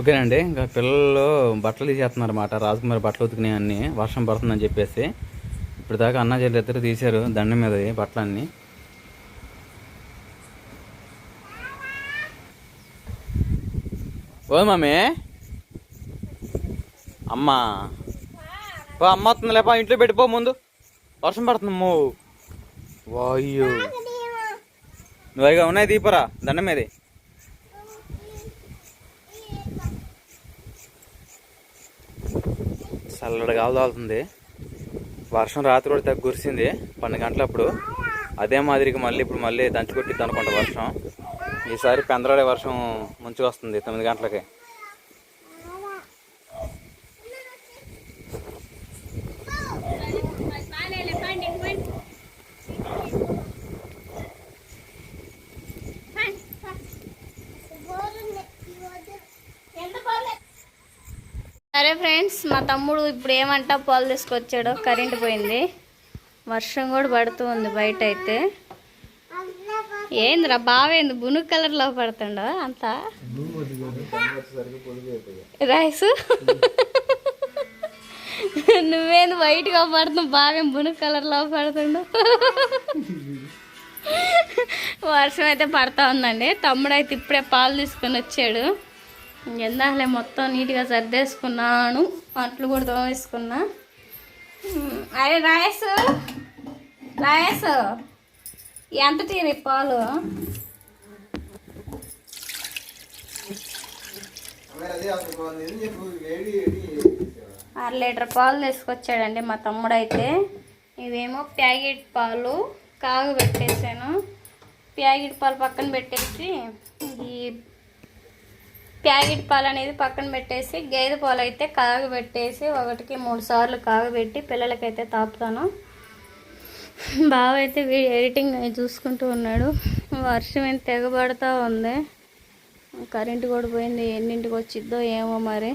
ఓకేనండి ఇంకా పిల్లలు బట్టలు తీసేస్తున్నారన్నమాట. రాజకుమారి బట్టలు ఉతికినాయి అన్ని వర్షం పడుతుందని చెప్పేసి. ఇప్పుడు దాకా అన్న చెల్లి ఇద్దరు తీశారు దండం మీద బట్టలన్నీ. ఓ మమ్మీ అమ్మా. పో అమ్మ వస్తుంది లేపా ఇంట్లో పెట్టిపో ముందు. వర్షం పడుతుంది అమ్మో. వాయ్యో. నువ్వు ఉన్నాయి దీపరా దండం మీదే. చల్లడి గాలి తాగుతుంది. వర్షం రాత్రి కూడా తగ్గు కురిసింది. పన్నెండు గంటలప్పుడు. అదే మాదిరిగా మళ్ళీ ఇప్పుడు మళ్ళీ దంచి కొట్టిద్ది అనుకుంటా వర్షం. ఈసారి పెందరాడే వర్షం ముంచుకొస్తుంది తొమ్మిది గంటలకి. సరే ఫ్రెండ్స్ మా తమ్ముడు ఇప్పుడు ఏమంటా పాలు తీసుకొచ్చాడో కరెంట్ పోయింది. వర్షం కూడా పడుతూ ఉంది బయట అయితే ఏందిరా బావేంది? బును కలర్లో పడుతుండో అంతా? రైస్? నువ్వేంది వైట్గా పడుతున్నావు? బావేం బును కలర్లో పడుతుండో వర్షం అయితే పడతా ఉందండి. తమ్ముడు అయితే ఇప్పుడే పాలు తీసుకొని వచ్చాడు. ఎందాలే మొత్తం నీట్గా సర్దేసుకున్నాను. అట్లు కూడా తోమేసుకున్నా. అరే రాయస్ రాయస్ ఎంత తీరి పాలు? అర లీటర్ పాలు తీసుకొచ్చాడండి మా తమ్ముడు అయితే ఇవేమో ప్యాకెట్ పాలు కాగబెట్టేసాను ప్యాకెట్ పాలు పక్కన పెట్టేసి ప్యాకెట్ పాలు అనేది పక్కన పెట్టేసి గేదె పాలు అయితే కాగబెట్టేసి ఒకటికి మూడు సార్లు కాగబెట్టి పిల్లలకైతే తాపుతాను. బావ అయితే వీడియో ఎడిటింగ్ చూసుకుంటూ ఉన్నాడు. వర్షం ఏం తెగబడతా ఉంది. కరెంటు కూడా పోయింది. ఎన్నింటికి వచ్చిద్దో ఏమో మరి.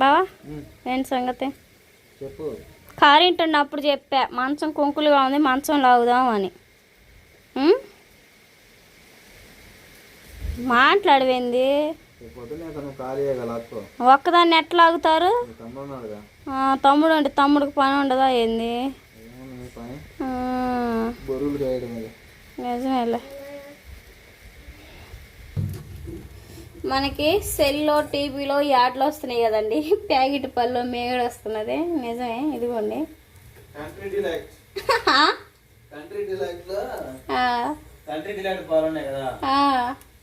బావా ఏంటి సంగతి? కరెంట్ ఉన్నప్పుడు చెప్పా మంచం కుంకులుగా ఉంది మంచం లాగుదాం అని? మాట్లాడవేంది? ఒక్కదాన్ని ఎట్లా ఆగుతారు? తమ్ముడు అంటే తమ్ముడికి పని ఉండదా ఏంది? నిజమేలే. మనకి సెల్లో టీవీలో యాడ్లు వస్తున్నాయి కదండి. ప్యాకెట్ పళ్ళు మేగడ వస్తున్నది. నిజమే ఇదిగోండి. కంట్రీ డిలైట్ ఆ, కంట్రీ డిలైట్లో ఆ, కంట్రీ డిలైట్ పాలు ఉన్నాయి కదా.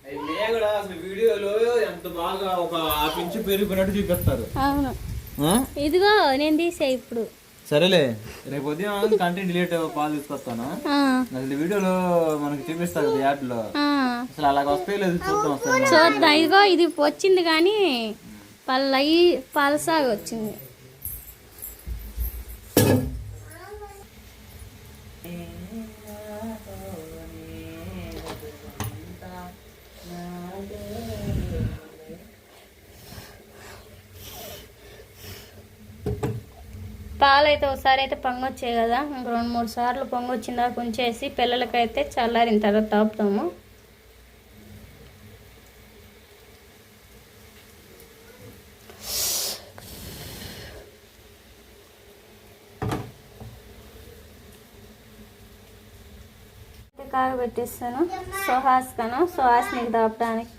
ఆ. అవి మేగడ అసలు వీడియోలో ఎంత బాగా ఒక హాఫ్ ఇంచు పెరిగిపోయినట్టు చూపిస్తారు. అవును. ఇదిగో నేను తీసా ఇప్పుడు. సరేలే రేపు ఉదయం కంటెంట్ డిలీట్ పాలు తీసుకొస్తాను. అసలు వీడియోలో మనకి చూపిస్తారు యాడ్లో. అసలు అలాగ వస్తాయి లేదు చూద్దాం చూద్దాం. ఇదిగో ఇది వచ్చింది కానీ పల్లయి పలసాగా వచ్చింది. పాలు అయితే ఒకసారి అయితే పొంగొచ్చాయి కదా. ఇంక రెండు మూడు సార్లు పొంగొచ్చిన దాకా ఉంచేసి పిల్లలకైతే చల్లారిన తర్వాత తాపుతాము. కాగబెట్టేస్తాను. సుహాస్ కను సుహాస్ని తాపడానికి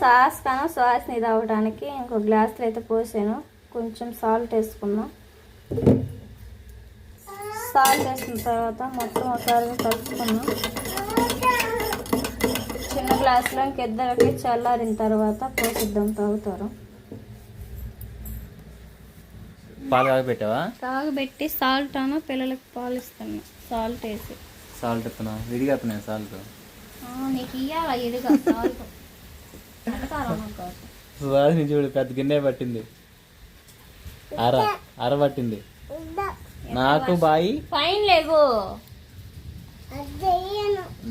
సాస్ కను సుహాస్ని తాగడానికి ఇంకో గ్లాసులు అయితే పోసాను. కొంచెం సాల్ట్ వేసుకున్నాం. సాల్ట్ వేసిన తర్వాత మొత్తం ఒకసారి కలుపుకున్నాం. చిన్న గ్లాసులో ఇంకిద్దరికి చల్లారిన తర్వాత పోసిద్దాం తాగుతారు పాలు కాగ పెట్టావా కాగబెట్టి సాల్ట్ అను పిల్లలకి పాలు ఇస్తాను సాల్ట్ వేసి. సాల్ట్ ఎత్తున్నా విడిగా ఎత్తున్నాయి సాల్ట్? ఆ, నీకు ఇయ్యాల? ఇదిగా సాల్ట్. చూడు పెద్ద గిన్నె పట్టింది. అర అర పట్టింది. నాకు బాయి. ఫైన్ లేవు.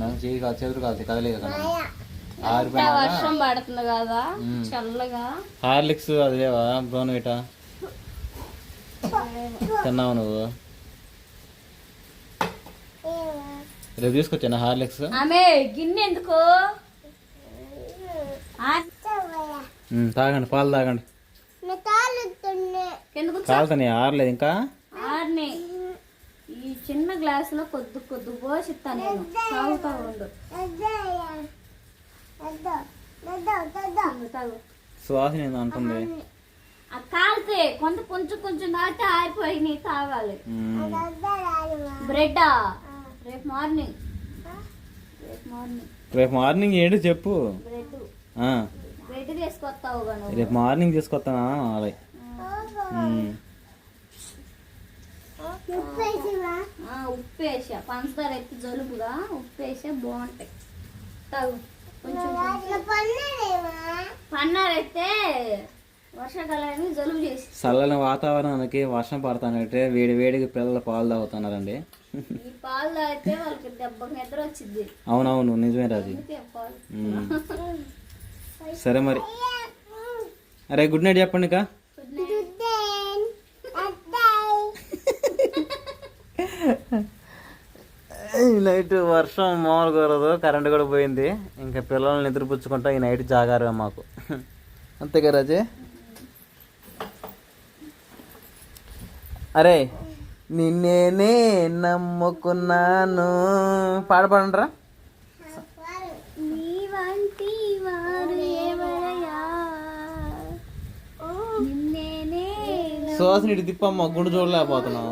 నాకు చేయి కాదు చేతులు కాదు కదలేదు కదా. వర్షం పడుతుంది కదా చల్లగా. హార్లిక్స్ అది లేవా బ్రౌన్ విటా తిన్నావు నువ్వు? రేపు తీసుకొచ్చాను హార్లిక్స్? ఆమె గిన్నె ఎందుకు? తాగండి పాలు తాగండి. కాలుతాయి ఆరలేదు ఇంకా? ఆర్ని ఈ చిన్న గ్లాసులో కొద్ది కొద్ది పోసిస్తా నేను. తాగుతా ఉండు. తాగు, సువాసన ఏందో అంటుంది ఆ కాలితే కొంత కొంచెం కొంచెం తాగితే ఆరిపోయి తాగాలి. ఉమ్, బ్రెడ్డా? రేపు మార్నింగ్. రేపు మార్నింగ్. రేపు మార్నింగ్ ఏంటి చెప్పు? బ్రెడ్. ఆ, బ్రెడ్ తీసుకొస్తావు నువ్వు. రేపు మార్నింగ్ తీసుకొస్తానా? అలాగే ఉప్పు వేసా పంచదార ఎత్తి జలుబుగా ఉప్పు వేసా బాగుంటాయి. తాగు. కొంచెం పన్నారైతే వర్షాకాలానికి జలుబు చేసి. చల్లని వాతావరణానికి వర్షం పడతానంటే వేడి వేడికి పిల్లలు పాలు తాగుతున్నారండి. ఈ పాలు తాగితే వాళ్ళకి దెబ్బ నిద్ర వచ్చింది అవునవును నిజమే రాజు. సరే మరి. అరే గుడ్ నైట్ చెప్పండి ఇక గుడ్ నైట్. నైట్ వర్షం మామూలు కుదరదు కరెంట్ కూడా పోయింది. ఇంకా పిల్లల్ని నిద్రపుచ్చుకుంటా ఈ నైట్ జాగారు మాకు. అంతే కదా రాజే? అరే నిన్నేనే నమ్ముకున్నాను. సువాసన ఇటు తిప్పమ్మ గుండు చూడలేకపోతున్నాం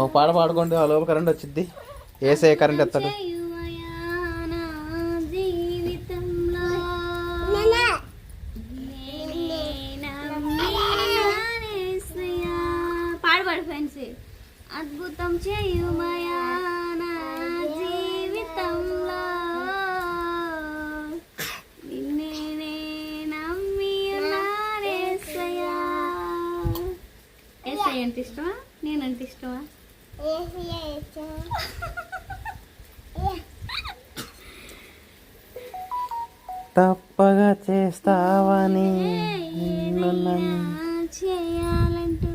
ఒక పాట పాడుకోండి ఆ లోపు కరెంట్ వచ్చింది ఏసే కరెంట్ ఎత్తాడు. చేయుమయా నా తప్పగా చేస్తావని చేయాలంటూ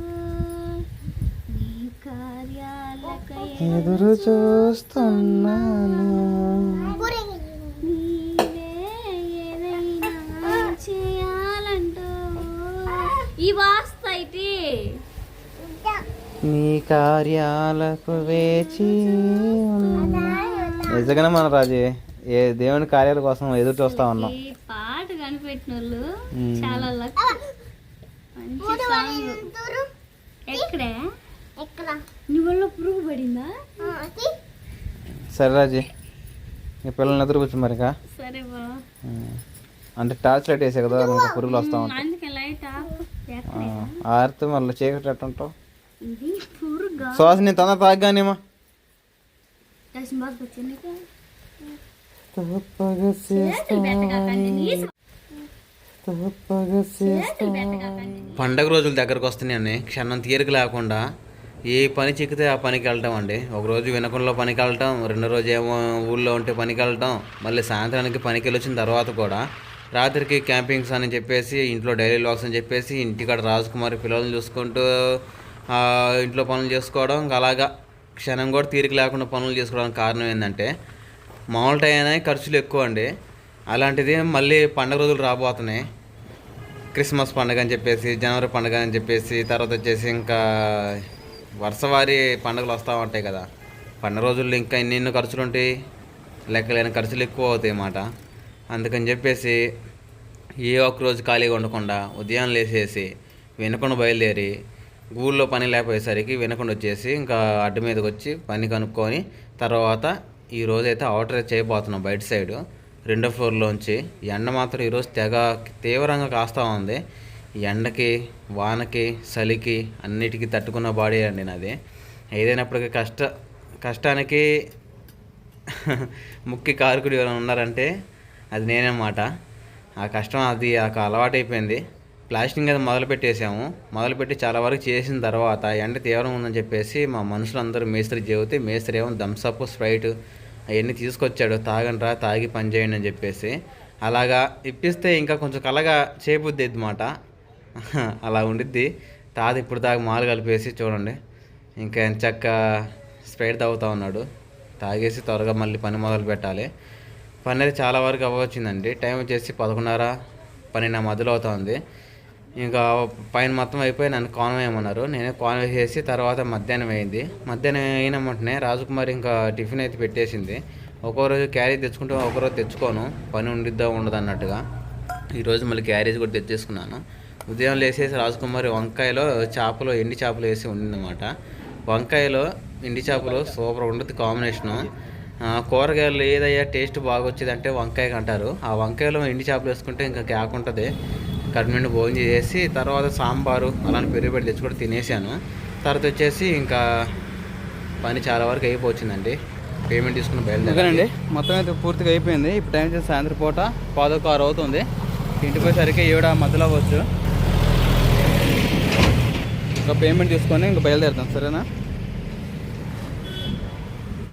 నీ కార్యాలకై ఎదురు చూస్తున్నాను. ఈ అయితే నీ కార్యాలకు వేచి. నిజంగానే మన రాజే ఏ దేవుని కార్యాల కోసం ఎదురు చూస్తా ఉన్నాం. ఈ పాట కనిపెట్టిన వాళ్ళు. చాలా పురుగు పడిందా? సరే రాజీ నీ పిల్లల్ని ఎదురు కూర్చో మరి. సరే. అంటే టార్చ్ లైట్ వేసే కదా పురుగులు వస్తా ఉంటాయి. ఆరితే మళ్ళీ చీకటి ఎట్టుంటావు? ఇది పురుగా శ్వాస నీ తొందర తాగ్గానేమా. తప్పగా పండగ రోజులు దగ్గరకు వస్తున్నాయని క్షణం తీరిక లేకుండా ఏ పని చిక్కితే ఆ పనికి వెళ్ళటం అండి. ఒక రోజు వినకుండా పనికి వెళ్ళటం రెండో రోజు ఏమో ఊళ్ళో ఉంటే పనికి వెళ్ళటం మళ్ళీ సాయంత్రానికి పనికి వెళ్ళి వచ్చిన తర్వాత కూడా రాత్రికి క్యాంపింగ్స్ అని చెప్పేసి ఇంట్లో డైలీ లాగ్స్ అని చెప్పేసి ఇంటికాడ రాజకుమారి పిల్లల్ని చూసుకుంటూ ఇంట్లో పనులు చేసుకోవడం అలాగా క్షణం కూడా తీరిక లేకుండా పనులు చేసుకోవడానికి కారణం ఏంటంటే మామూలు టైం అయినా ఖర్చులు ఎక్కువ అండి. అలాంటిది మళ్ళీ పండగ రోజులు రాబోతున్నాయి. క్రిస్మస్ పండుగ అని చెప్పేసి జనవరి పండుగ అని చెప్పేసి తర్వాత వచ్చేసి ఇంకా వరుసవారి పండుగలు వస్తూ ఉంటాయి కదా. పండుగ రోజుల్లో ఇంకా ఎన్నెన్నో ఖర్చులు ఉంటాయి. లెక్కలేని ఖర్చులు ఎక్కువ అవుతాయి అన్నమాట. అందుకని చెప్పేసి ఏ ఒక్క రోజు ఖాళీగా ఉండకుండా ఉదయం లేసేసి వినకుండా బయలుదేరి ఊళ్ళో పని లేకపోయేసరికి వినకుండా వచ్చేసి ఇంకా అడ్డు మీదకి వచ్చి పని కనుక్కొని తర్వాత ఈ రోజైతే అయితే ఆర్డర్ చేయబోతున్నాం బయట సైడ్. రెండో ఫ్లోర్లోంచి ఎండ మాత్రం ఈరోజు తెగ తీవ్రంగా కాస్తూ ఉంది. ఎండకి వానకి చలికి అన్నిటికీ తట్టుకున్న బాడీ అండి నాది. ఏదైనప్పటికీ కష్ట కష్టానికి ముక్కి కారకుడు ఎవరైనా ఉన్నారంటే అది నేనన్నమాట. ఆ కష్టం అది ఆ అలవాటు అయిపోయింది ప్లాస్టింగ్ అది మొదలుపెట్టేసాము. మొదలుపెట్టి చాలా వరకు చేసిన తర్వాత ఎండ తీవ్రం ఉందని చెప్పేసి మా మనుషులందరూ మేస్త్రి చెబితే మేస్త్రి ఏమో థమ్సప్ స్ప్రైట్ అవన్నీ తీసుకొచ్చాడు. తాగండ్రా తాగి పని చేయండి అని చెప్పేసి. అలాగా ఇప్పిస్తే ఇంకా కొంచెం కలగా చేయబుద్ది అనమాట అలా ఉండిద్ది. తాత ఇప్పుడు తాగి మాలు కలిపేసి చూడండి. ఇంకా చక్క స్ప్రైట్ తాగుతూ ఉన్నాడు. తాగేసి త్వరగా మళ్ళీ పని మొదలు పెట్టాలి. పని అయితే చాలా వరకు అవ్వచ్చిందండి. టైం వచ్చేసి పదకొండున్నర పన్నెండు మధ్యలో అవుతుంది ఇంకా పైన మొత్తం అయిపోయి నన్ను కాన్ వేయమన్నారు నేనే కాన్ వేసేసి తర్వాత మధ్యాహ్నం అయింది. మధ్యాహ్నం అయిన రాజకుమారి ఇంకా టిఫిన్ అయితే పెట్టేసింది. ఒక్కో రోజు క్యారీ తెచ్చుకుంటూ ఒకరోజు రోజు తెచ్చుకోను. పని ఉండిద్దా ఉండదు అన్నట్టుగా. ఈరోజు మళ్ళీ క్యారేజ్ కూడా తెచ్చేసుకున్నాను. ఉదయం లేసేసి రాజకుమారి వంకాయలో చేపలు ఎండి చేపలు వేసి ఉండిందన్నమాట. వంకాయలో ఎండి చేపలు సూపర్ ఉంటుంది కాంబినేషను. కూరగాయలు ఏదయ్యా టేస్ట్ బాగా వచ్చేది అంటే అంటారు. ఆ వంకాయలో ఎండి చేపలు వేసుకుంటే ఇంకా క్యాక్ ఉంటుంది కడుపు భోజనం చేసి తర్వాత సాంబారు అలానే పెరుగు పెట్టి తెచ్చి కూడా తినేసాను. తర్వాత వచ్చేసి ఇంకా పని చాలా వరకు అయిపోవచ్చిందండి. పేమెంట్ తీసుకుని బయలుదేరండి మొత్తం అయితే పూర్తిగా అయిపోయింది. ఇప్పుడు టైం వచ్చేసి సాయంత్రం పూట పాదొక ఆరు అవుతుంది. ఇంటికి పోయేసరికి ఏడ మధ్యలో అవ్వచ్చు. ఇంకా పేమెంట్ తీసుకొని ఇంకా బయలుదేరుతాం. సరేనా?